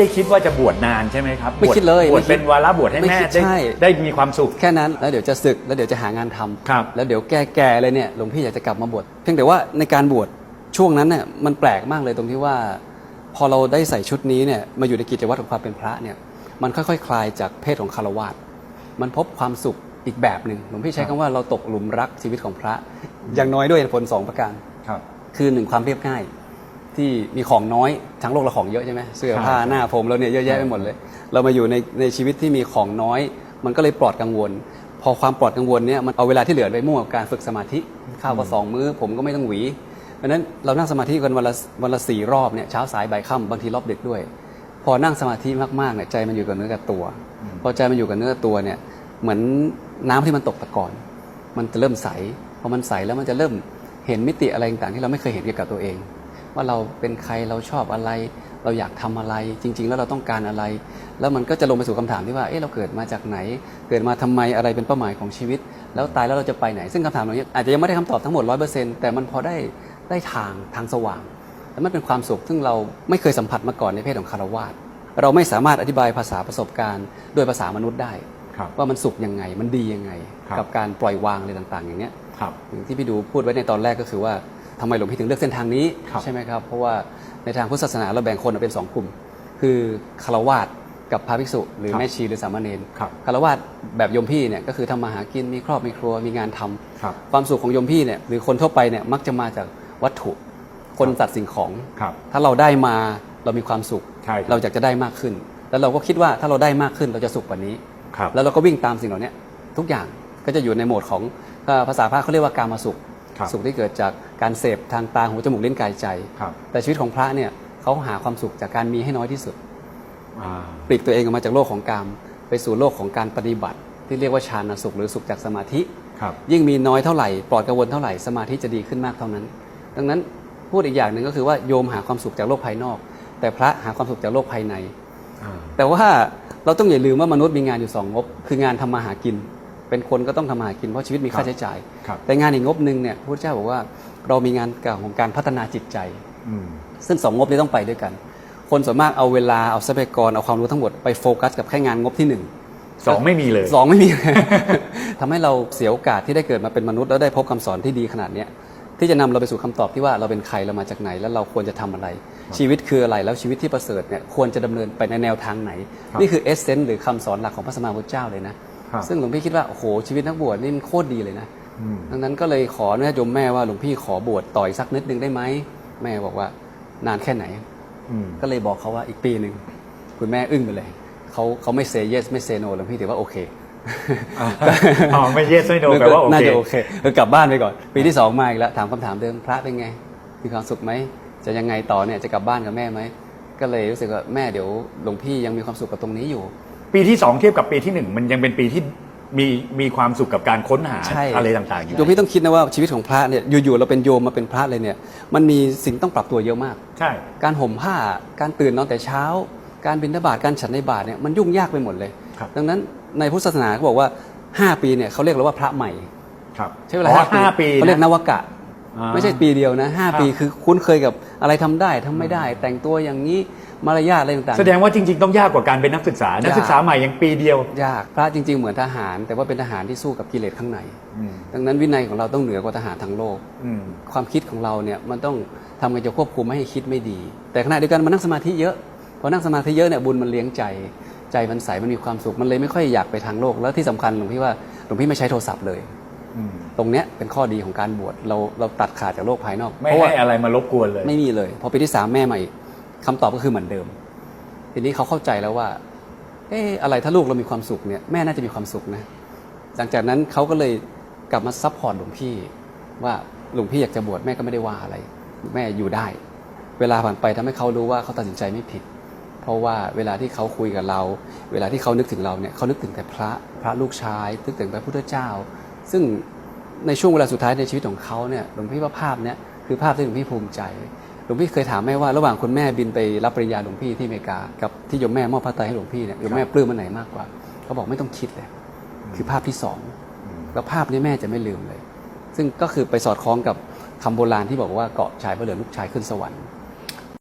ได้คิดว่าจะบวชนานใช่ไหมครับไม่บวชคิดเลยบวชไม่คิดเป็นวาระบวชให้ไม่แม่คิดได้ใช่ ได้มีความสุข แค่นั้นแล้วเดี๋ยวจะศึกแล้วเดี๋ยวจะหางานทำครับแล้วเดี๋ยวแก่ๆเลยเนี่ยหลวงพี่อยากจะกลับมาบวชเพียงแต่ว่าในการบวชช่วงนั้นเนี่ยมันแปลกมากเลยตรงที่ว่า พอเราได้ใส่ชุดนี้เนี่ยมาอยู่ในกิจวัตรของความเป็นพระเนี่ยมันค่อยๆคลายจากเพศของคารวาสมันพบความสุขอีกแบบหนึ่งหลวงพี่ใช้คำว่าเราตกหลุมรักชีวิตของพระ อย่างน้อยด้วยเหตุผลสองประการ ครับ คือหนึ่งความเรียบง่าย ที่มีของน้อยทั้งโลกเราของเยอะใช่ไหมเสื้อผ้าครับหน้าผมเราเนี่ยเยอะแยะไปหมดเลย เรามาอยู่ในในชีวิตที่มีของน้อย มันก็เลยปลอดกังวล พอความปลอดกังวลเนี่ยมันเอาเวลาที่เหลือไปมั่วกับการฝึกสมาธิข้าวก็สองมื้อ ผมก็ไม่ต้องหวี เพราะฉะนั้นเรานั่งสมาธิกันวันละวันละสี่รอบเนี่ยเช้าสายบ่ายค่ำบางทีรอบดึกด้วย พอนั่งสมาธิมากๆเนี่ยใจมันอยู่กับเนื้อกับตัว พอใจมันอยู่กับเนื้อกับตัวเนี่ยเหมือนน้ำที่มันตกตะกอนมันจะเริ่มใสพอมันใสแล้วมันจะเริ่มเห็นมิติอะไรต่างๆที่เราไม่เคยเห็นเกี่ยวกับตัวเอง ว่าเราเป็นใครเราชอบอะไร เราอยากทำอะไร จริง ๆ แล้วเราต้องการอะไร แล้วมันก็จะลงไปสู่คำถามที่ว่าเอ๊ะเราเกิดมาจากไหน เกิดมาทำไมอะไรเป็นเป้าหมายของชีวิต แล้วตายแล้วเราจะไปไหน ซึ่งคำถามเหล่านี้อาจจะยังไม่ได้คำตอบทั้งหมดร้อยเปอร์เซ็นต์แต่มันพอได้ได้ทางทางสว่างและมันเป็นความสุขซึ่งเราไม่เคยสัมผัสมาก่อนในเพศของคารวาสเราไม่สามารถอธิบายภาษาประสบการณ์ด้วยภาษามนุษย์ได้ครับว่ามันสุขยังไงมันดียังไงครับกับการปล่อยวางอะไรต่าง ๆ อย่างเนี้ยครับอย่างที่พี่ดูพูดไว้ในตอนแรกก็คือว่า ทำไมหลวงพี่ถึงเลือกเส้นทางนี้ครับใช่ไหมครับ เพราะว่าในทางพุทธศาสนาเราแบ่งคนออกเป็นสองกลุ่ม คือคารวาสกับพระภิกษุ หรือครับแม่ชีหรือสามเณรครับคารวาสแบบโยมพี่เนี่ยก็คือทำมาหากินมีครอบมีครัวมีงานทำครับ ความสุขของโยมพี่เนี่ยหรือคนทั่วไปเนี่ยมักจะมาจากวัตถุคนตัดสิ่งของ ครับ ถ้าเราได้มาเรามีความสุข ใช่ครับ เราอยากจะได้มากขึ้น แล้วเราก็คิดว่าถ้าเราได้มากขึ้นเราจะสุขกว่านี้ ครับ แล้วเราก็วิ่งตามสิ่งเหล่านี้ทุกอย่างก็จะอยู่ในโหมดของถ้าภาษาพระเขาเรียกว่าการมาสุข ครับสุขที่เกิดจาก การเสพทางตาหูจมูกลิ้นกายใจ ครับแต่ชีวิตของพระเนี่ยเขาหาความสุขจากการมีให้น้อยที่สุด อ่าปลีกตัวเองออกมาจากโลกของกามไปสู่โลกของการปฏิบัติ ที่เรียกว่าฌานสุขหรือสุขจากสมาธิ ครับ ยิ่งมีน้อยเท่าไหร่ปลอดกังวลเท่าไหร่สมาธิจะดีขึ้นมากเท่านั้น ดังนั้นพูดอีกอย่างหนึ่งก็คือว่าโยมหาความสุขจากโลกภายนอก แต่พระหาความสุขจากโลกภายใน อ่า แต่ว่าเราต้องอย่าลืมว่ามนุษย์มีงานอยู่สองงบ คืองานทำมาหากิน เป็นคนก็ต้องทำมาหากินเพราะชีวิตมีค่าใช้จ่าย ครับ แต่งานอีกงบหนึ่งเนี่ยพระเจ้าบอกว่าเรามีงานของการพัฒนาจิตใจ อืม ซึ่งสองงบนี้ต้องไปด้วยกัน คนส่วนมากเอาเวลาเอาทรัพยากรเอาความรู้ทั้งหมดไปโฟกัสกับแค่งานงบที่หนึ่ง สองไม่มีเลย สองไม่มี ทำให้เราเสียโอกาสที่ได้เกิดมาเป็นมนุษย์ แล้วได้พบคำสอนที่ดีขนาดเนี้ยที่จะนำเราไปสู่คำตอบที่ว่าเราเป็นใครเรามาจากไหน แล้วเราควรจะทำอะไร ชีวิตคืออะไรแล้วชีวิตที่ประเสริฐเนี่ยควรจะดำเนินไปในแนวทางไหนครับนี่คือเอเซนต์หรือคำสอนหลักของพระสมมาพุทธเจ้าเลยนะครับ ซึ่งหลวงพี่คิดว่าโอ้โหชีวิตนักบวชนี่มันโคตรดีเลยนะอืมดังนั้นก็เลยขออนุญาตโยมแม่ว่าหลวงพี่ขอบวชต่ออีกสักนิดนึงได้ไหมแม่บอกว่านานแค่ไหนอืมก็เลยบอกเขาว่าอีกปีหนึ่งคุณแม่อึ้งไปเลยเขาเขาไม่เซเยสไม่เซโนหลวงพี่ถือว่าโอเคอ่าอ๋อไม่เยสไม่โนแปลว่าโอน่าเคจะโอเคเออกลับบ้านไปก่อน ปีที่สองมาอีกแล้วถามคำถามเดิมพระเป็นไงมีความสุขไหมจะยังไงต่อเนี่ยจะกลับบ้านกับแม่ไหมก็เลยรู้สึกว่าแม่เดี๋ยวหลวงพี่ยังมีความสุขกับตรงนี้อยู่ ปีที่สองเทียบกับปีที่หนึ่งมันยังเป็นปีที่มีมีความสุขกับการค้นหาใช่ อะไรต่างๆอยู่โยมพี่ต้องคิดนะว่าชีวิตของพระเนี่ยอยู่ๆเราเป็นโยมมาเป็นพระเลยเนี่ยมันมีสิ่งต้องปรับตัวเยอะมาก ใช่ การห่มผ้า การตื่นนอนแต่เช้า การบิณฑบาตการฉันในบาตรเนี่ยมันยุ่งยากไปหมดเลย ครับ ดังนั้นในพุทธศาสนาเขาบอกว่า 5 ปีเนี่ยเขาเรียกเราว่าพระใหม่ ครับใช้เวลาอ๋อห้าห้าปีเขาเรียกนวกะอ่า ไม่ใช่ปีเดียวนะห้าครับปีคือคุ้นเคยกับอะไรทำได้ทำไม่ได้ แต่งตัวอย่างนี้มารยาทอะไรต่างๆ แสดงว่าจริง ๆ ต้องยากกว่าการเป็นนักศึกษา นักศึกษาใหม่ยังปีเดียว ยากพระจริง ๆ เหมือนทหาร แต่ว่าเป็นทหารที่สู้กับกิเลสข้างในอืมดังนั้นวินัยของเราต้องเหนือกว่าทหารทั้งโลกอืมความคิดของเราเนี่ยมันต้องทำกันจะควบคุมไม่ให้คิดไม่ดี แต่ขณะเดียวกันมันนั่งสมาธิเยอะ พอนั่งสมาธิเยอะเนี่ยบุญมันเลี้ยงใจ ใจมันใสมันมีความสุข มันเลยไม่ค่อยอยากไปทางโลก แล้วที่สำคัญหลวงพี่ว่าหลวงพี่ไม่ใช้โทรศัพท์เลยอืม ตรงเนี้ยเป็นข้อดีของการบวชเราเราตัดขาดจากโลกภายนอกไม่เพราะว่าให้อะไรมารบกวนเลย ไม่มีเลย พอปีที่สามแม่ใหม่คำตอบก็คือเหมือนเดิม ทีนี้เขาเข้าใจแล้วว่า เอออะไรถ้าลูกเรามีความสุขเนี่ยแม่น่าจะมีความสุขนะหลังจากนั้นเขาก็เลยกลับมาซัพพอร์ตหลวงพี่ ว่าหลวงพี่อยากจะบวชแม่ก็ไม่ได้ว่าอะไร แม่อยู่ได้ เวลาผ่านไปทำให้เขารู้ว่าเขาตัดสินใจไม่ผิด เพราะว่าเวลาที่เขาคุยกับเรา เวลาที่เขานึกถึงเราเนี่ยเขานึกถึงแต่พระพระลูกชายนึกถึงพระพุทธเจ้า ซึ่งในช่วงเวลาสุดท้ายในชีวิตของเขาเนี่ยหลวงพี่ว่าภาพเนี้ยคือภาพที่หลวงพี่ภูมิใจหลวงพี่เคยถามแม่ว่าระหว่างคุณแม่บินไปรับปริญญาหลวงพี่ที่อเมริกากับที่โยมแม่มอบพระไตรให้หลวงพี่เนี่ยโยมแม่ปลื้มมันไหนมากกว่าเขาบอกไม่ต้องคิดเลย คือภาพที่สองแล้วภาพนี้แม่จะไม่ลืมเลย ซึ่งก็คือไปสอดคล้องกับคำโบราณที่บอกว่าเกาะชายพระเหลืองลูกชายขึ้นสวรรค์